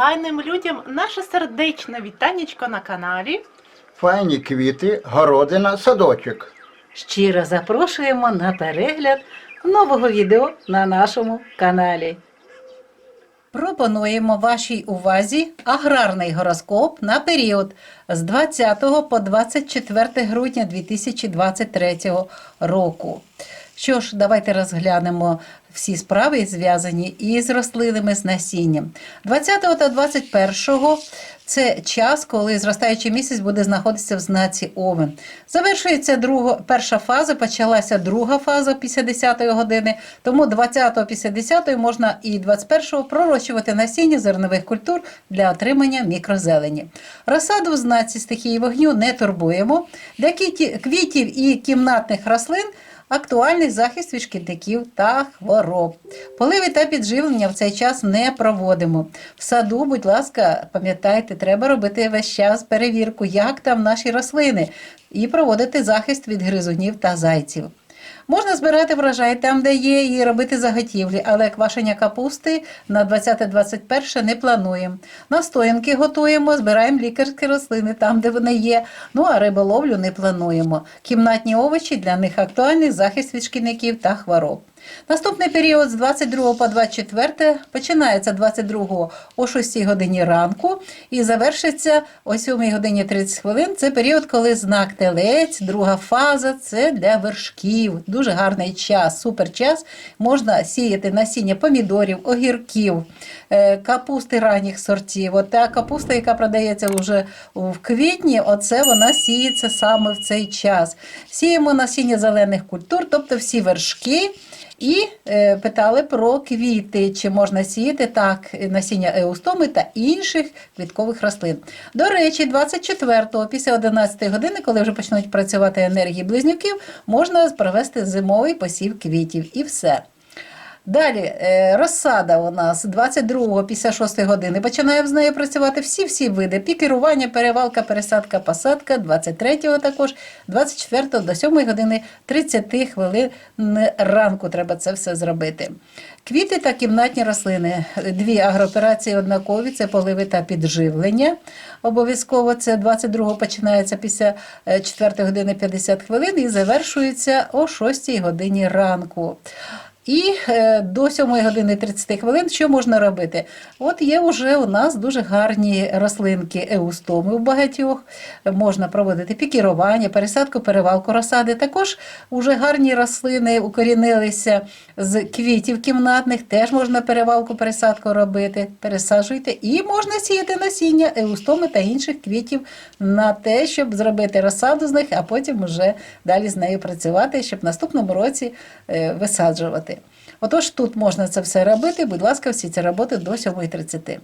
файним людям наше сердечне вітанечко на каналі. Файні квіти, городина, садочок. Щиро запрошуємо на перегляд нового відео на нашому каналі. Пропонуємо вашій увазі аграрний гороскоп на період з 20 по 24 грудня 2023 року. Що ж, давайте розглянемо всі справи, зв'язані із рослинами з насінням. 20 та 21 це час, коли зростаючий місяць буде знаходитися в знаці Овен. Завершується друга, перша фаза, почалася друга фаза після 10 години, тому 20 після 10 можна і 21 пророщувати насіння зернових культур для отримання мікрозелені. Розсаду в знаці стихії вогню не турбуємо. Для квітів і кімнатних рослин актуальний захист від шкідників та хвороб. Поливи та підживлення в цей час не проводимо. В саду, будь ласка, пам'ятайте, треба робити весь час перевірку, як там наші рослини, і проводити захист від гризунів та зайців. Можна збирати врожай там, де є, і робити заготівлі, але квашення капусти на 20-21 не плануємо. Настоянки готуємо, збираємо лікарські рослини там, де вони є. Ну а риболовлю не плануємо. Кімнатні овочі для них актуальний захист від шкідників та хвороб. Наступний період з 22 по 24 починається 22 о 6 годині ранку і завершиться о 7 годині 30 хвилин. Це період, коли знак телець, друга фаза це для вершків. Дуже гарний час, супер час. Можна сіяти насіння помідорів, огірків, е, капусти ранніх сортів. От та капуста, яка продається вже в квітні, оце вона сіється саме в цей час. Сіємо насіння зелених культур, тобто всі вершки. І е, питали про квіти, чи можна сіяти так насіння еустоми та інших квіткових рослин. До речі, 24-го, після 11 години, коли вже почнуть працювати енергії близнюків, можна провести зимовий посів квітів і все. Далі е, розсада у нас 22 після 6 години починає з нею працювати всі-всі види: пікерування, перевалка, пересадка, посадка, 23-го також, 24 до 7 години 30 хвилин ранку треба це все зробити. Квіти та кімнатні рослини. Дві агрооперації однакові це поливи та підживлення. Обов'язково це 22 починається після 4 години 50 хвилин і завершується о 6 годині ранку. І е, до 7 години 30 хвилин що можна робити? От є вже у нас дуже гарні рослинки еустоми у багатьох. Можна проводити пікірування, пересадку, перевалку розсади. Також вже гарні рослини укорінилися з квітів кімнатних, теж можна перевалку, пересадку робити. Пересаджуйте і можна сіяти насіння еустоми та інших квітів на те, щоб зробити розсаду з них, а потім вже далі з нею працювати, щоб в наступному році е, висаджувати. Отож, тут можна це все робити, будь ласка, всі ці роботи до 7.30.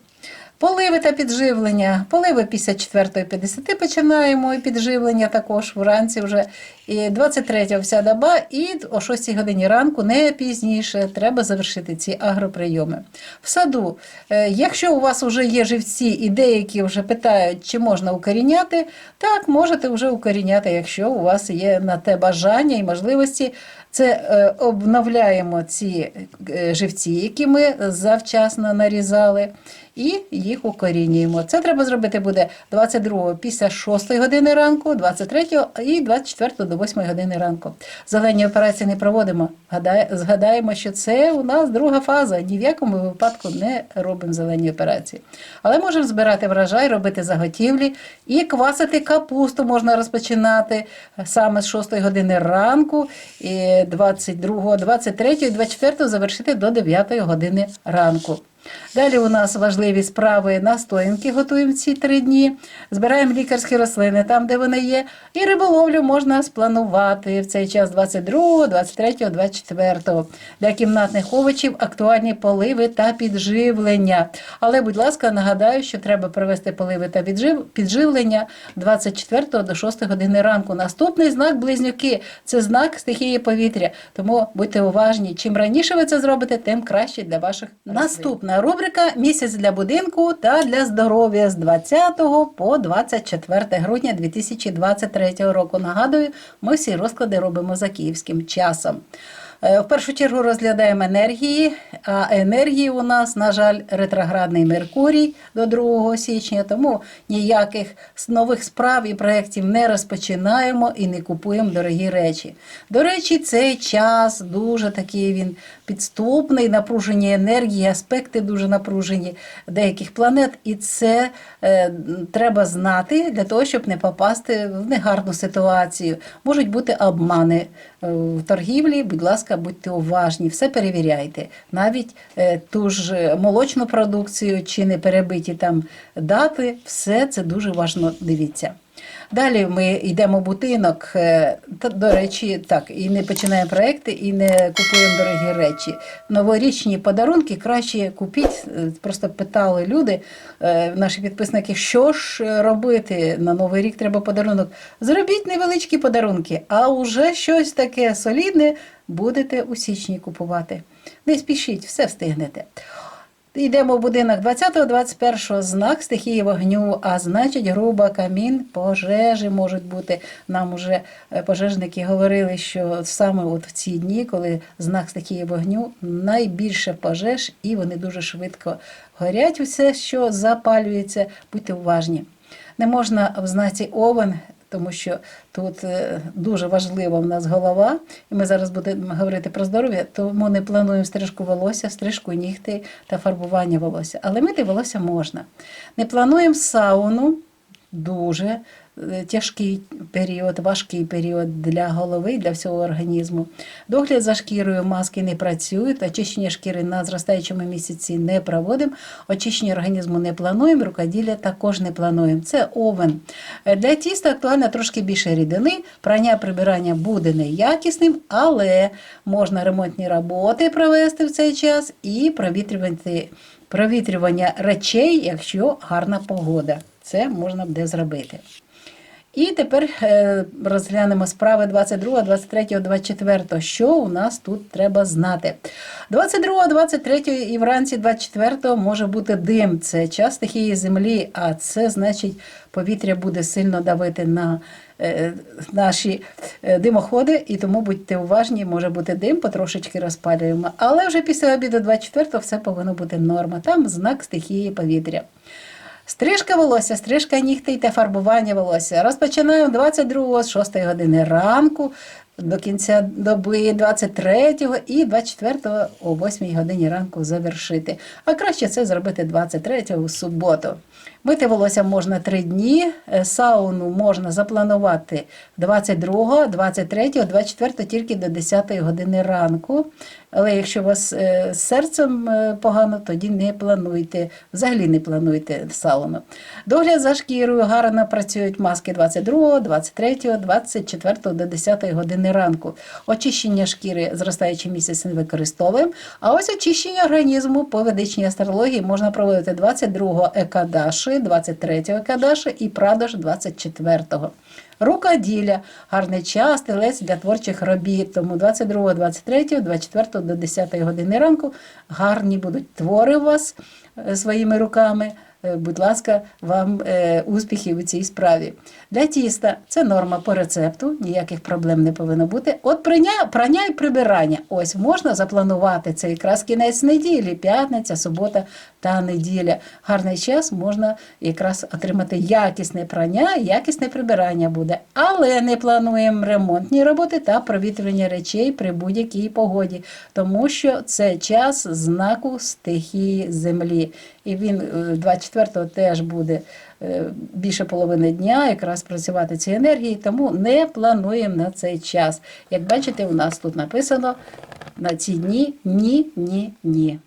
Поливи та підживлення. Поливи після 4.50 починаємо, і підживлення також вранці вже. І 23 вся доба, і о 6 годині ранку, не пізніше, треба завершити ці агроприйоми. В саду, е, якщо у вас вже є живці і деякі вже питають, чи можна укоріняти, так, можете вже укоріняти, якщо у вас є на те бажання і можливості. Це е, обновляємо ці е, живці, які ми завчасно нарізали, і їх укорінюємо. Це треба зробити буде 22 після 6 години ранку, 23 і 24 до 8 години ранку. Зелені операції не проводимо. Гадає- Згадаємо, що це у нас друга фаза. Ні в якому випадку не робимо зелені операції. Але можемо збирати врожай, робити заготівлі і квасити капусту можна розпочинати саме з 6 години ранку, і 22, 23 і 24 завершити до 9 години ранку. Далі у нас важливі справи настоянки готуємо ці три дні. Збираємо лікарські рослини там, де вони є. І риболовлю можна спланувати в цей час 22, 23, 24. Для кімнатних овочів актуальні поливи та підживлення. Але, будь ласка, нагадаю, що треба провести поливи та піджив- підживлення 24 до 6 години ранку. Наступний знак близнюки це знак стихії повітря. Тому будьте уважні. Чим раніше ви це зробите, тим краще для ваших Наступна рубрика Місяць для будинку та для здоров'я з 20 по 24 грудня 2023 року. Нагадую, ми всі розклади робимо за київським часом. Е, В першу чергу розглядаємо енергії, а енергії у нас, на жаль, ретроградний Меркурій до 2 січня, тому ніяких нових справ і проєктів не розпочинаємо і не купуємо дорогі речі. До речі, цей час дуже такий він підступний, напружені енергії, аспекти дуже напружені деяких планет, і це е, треба знати для того, щоб не попасти в негарну ситуацію. Можуть бути обмани е, в торгівлі. Будь ласка, будьте уважні, все перевіряйте. Навіть е, ту ж е, молочну продукцію чи не перебиті там дати, все це дуже важно дивіться. Далі ми йдемо в будинок, е, та, до речі, так, і не починаємо проекти, і не купуємо дорогі речі. Новорічні подарунки краще купіть. Е, Просто питали люди, е, наші підписники, що ж робити на Новий рік треба подарунок. Зробіть невеличкі подарунки, а уже щось таке солідне будете у січні купувати. Не спішіть, все встигнете. Йдемо в будинок 20-21 знак стихії вогню, а значить груба камін, пожежі можуть бути. Нам уже е, пожежники говорили, що саме от в ці дні, коли знак стихії вогню, найбільше пожеж і вони дуже швидко горять. Усе, що запалюється, будьте уважні. Не можна в знаці овен, тому що тут е, дуже важлива в нас голова, і ми зараз будемо говорити про здоров'я, тому не плануємо стрижку волосся, стрижку нігти та фарбування волосся. Але мити волосся можна. Не плануємо сауну, дуже тяжкий період, важкий період для голови, для всього організму. Догляд за шкірою маски не працюють, очищення шкіри на зростаючому місяці не проводимо, очищення організму не плануємо, рукоділля також не плануємо. Це овен. Е, Для тіста актуально трошки більше рідини, прання прибирання буде неякісним, але можна ремонтні роботи провести в цей час і провітрювати провітрювання речей, якщо гарна погода. Це можна буде зробити. І тепер е, розглянемо справи 22, 23, 24. Що у нас тут треба знати? 22, 23 і вранці 24 може бути дим. Це час стихії землі, а це значить повітря буде сильно давити на е, наші е, димоходи, і тому будьте уважні, може бути дим, потрошечки розпалюємо. Але вже після обіду 24 все повинно бути норма. Там знак стихії повітря. Стрижка волосся, стрижка нігтей та фарбування волосся. Розпочинаємо 22 з 6 години ранку до кінця доби 23 і 24 о 8 годині ранку завершити. А краще це зробити 23 у суботу. Мити волосся можна 3 дні, е, сауну можна запланувати 22, 23, 24 тільки до 10 години ранку. Але якщо у вас е, з серцем е, погано, тоді не плануйте, взагалі не плануйте сауну. Догляд за шкірою гарно працюють маски 22, 23, 24 до 10 години ранку. Очищення шкіри зростаючий місяць не використовуємо. А ось очищення організму по ведичній астрології можна проводити 22 екадаші, 23 екадаші і прадош 24. Рукоділля, гарний час, телець для творчих робіт. Тому 22, 23, 24 до 10 години ранку гарні будуть твори у вас е, своїми руками. Е, Будь ласка, вам е, успіхів у цій справі. Для тіста це норма по рецепту, ніяких проблем не повинно бути. От прання, прання і прибирання. Ось можна запланувати це якраз кінець неділі, п'ятниця, субота та неділя. Гарний час можна якраз отримати якісне прання, якісне прибирання буде. Але не плануємо ремонтні роботи та провітрювання речей при будь-якій погоді, тому що це час знаку стихії землі. І він е, 24-го теж буде е, більше половини дня якраз працювати ці енергії, тому не плануємо на цей час. Як бачите, у нас тут написано на ці дні ні, ні, ні.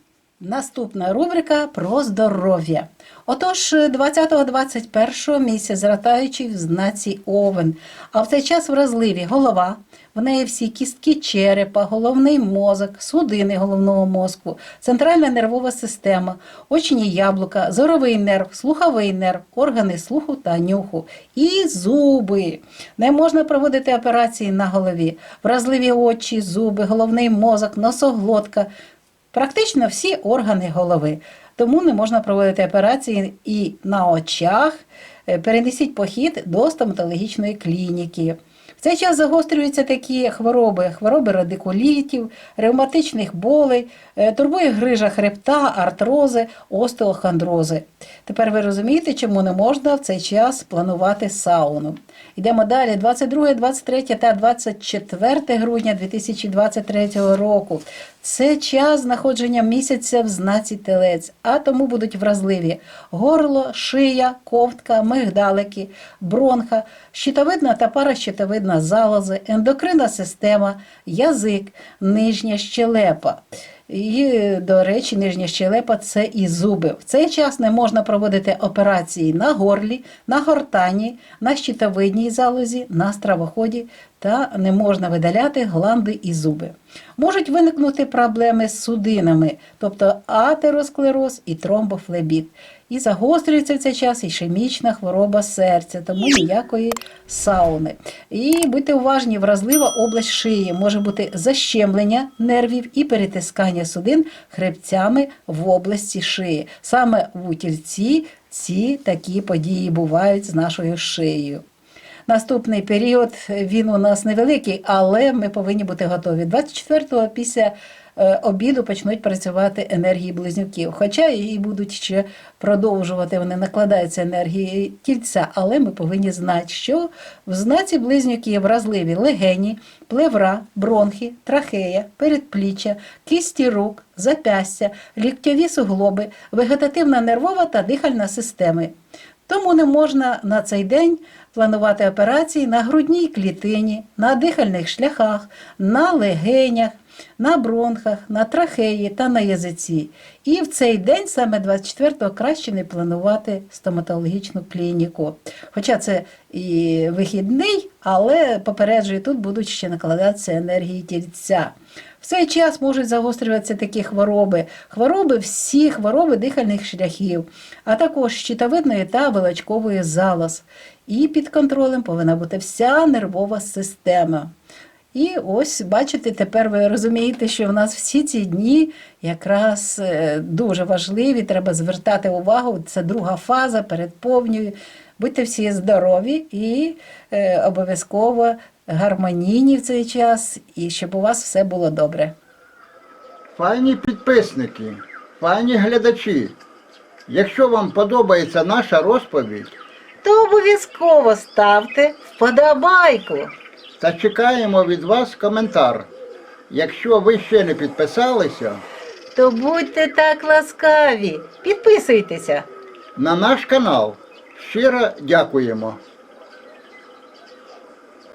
Наступна рубрика про здоров'я. Отож, 20-21 місяць зратаючий в знаці Овен. А в цей час вразливі голова, в неї всі кістки черепа, головний мозок, судини головного мозку, центральна нервова система, очні яблука, зоровий нерв, слуховий нерв, органи слуху та нюху. І зуби. Не можна проводити операції на голові. Вразливі очі, зуби, головний мозок, носоглотка. Практично всі органи голови. Тому не можна проводити операції і на очах. Е, Перенесіть похід до стоматологічної клініки. В цей час загострюються такі хвороби: хвороби радикулітів, ревматичних болей, е, турбує грижа хребта, артрози, остеохондрози. Тепер ви розумієте, чому не можна в цей час планувати сауну. Йдемо далі. 22, 23 та 24 грудня 2023 року. Це час знаходження місяця в знаці телець, а тому будуть вразливі горло, шия, ковтка, мигдалики, бронха, щитовидна та паращитовидна залози, ендокринна система, язик, нижня щелепа. І, до речі, нижня щелепа це і зуби. В цей час не можна проводити операції на горлі, на гортані, на щитовидній залозі, на стравоході та не можна видаляти гланди і зуби. Можуть виникнути проблеми з судинами, тобто атеросклероз і тромбофлебіт. І загострюється в цей час ішемічна хвороба серця, тому ніякої сауни. І будьте уважні, вразлива область шиї може бути защемлення нервів і перетискання судин хребцями в області шиї. Саме в утільці ці такі події бувають з нашою шиєю. Наступний період він у нас невеликий, але ми повинні бути готові. 24-го після е, обіду почнуть працювати енергії близнюків. Хоча і будуть ще продовжувати, вони накладаються енергії тільця, але ми повинні знати, що в знаці близнюків вразливі легені, плевра, бронхи, трахея, передпліччя, кисті рук, запястя, ліктьові суглоби, вегетативна нервова та дихальна системи. Тому не можна на цей день планувати операції на грудній клітині, на дихальних шляхах, на легенях, на бронхах, на трахеї та на язиці. І в цей день, саме 24-го, краще не планувати стоматологічну клініку. Хоча це і вихідний, але попереджую, тут будуть ще накладатися енергії тільця. В цей час можуть загострюватися такі хвороби, хвороби всі хвороби дихальних шляхів, а також щитовидної та вилочкової залоз. І під контролем повинна бути вся нервова система. І ось, бачите, тепер ви розумієте, що в нас всі ці дні якраз е, дуже важливі, треба звертати увагу. Це друга фаза перед повньою. Будьте всі здорові і е, обов'язково гармонійні в цей час, і щоб у вас все було добре. Файні підписники, файні глядачі. Якщо вам подобається наша розповідь, То обов'язково ставте вподобайку. та чекаємо від вас коментар. Якщо ви ще не підписалися, То будьте так ласкаві, підписуйтеся. на наш канал щиро дякуємо.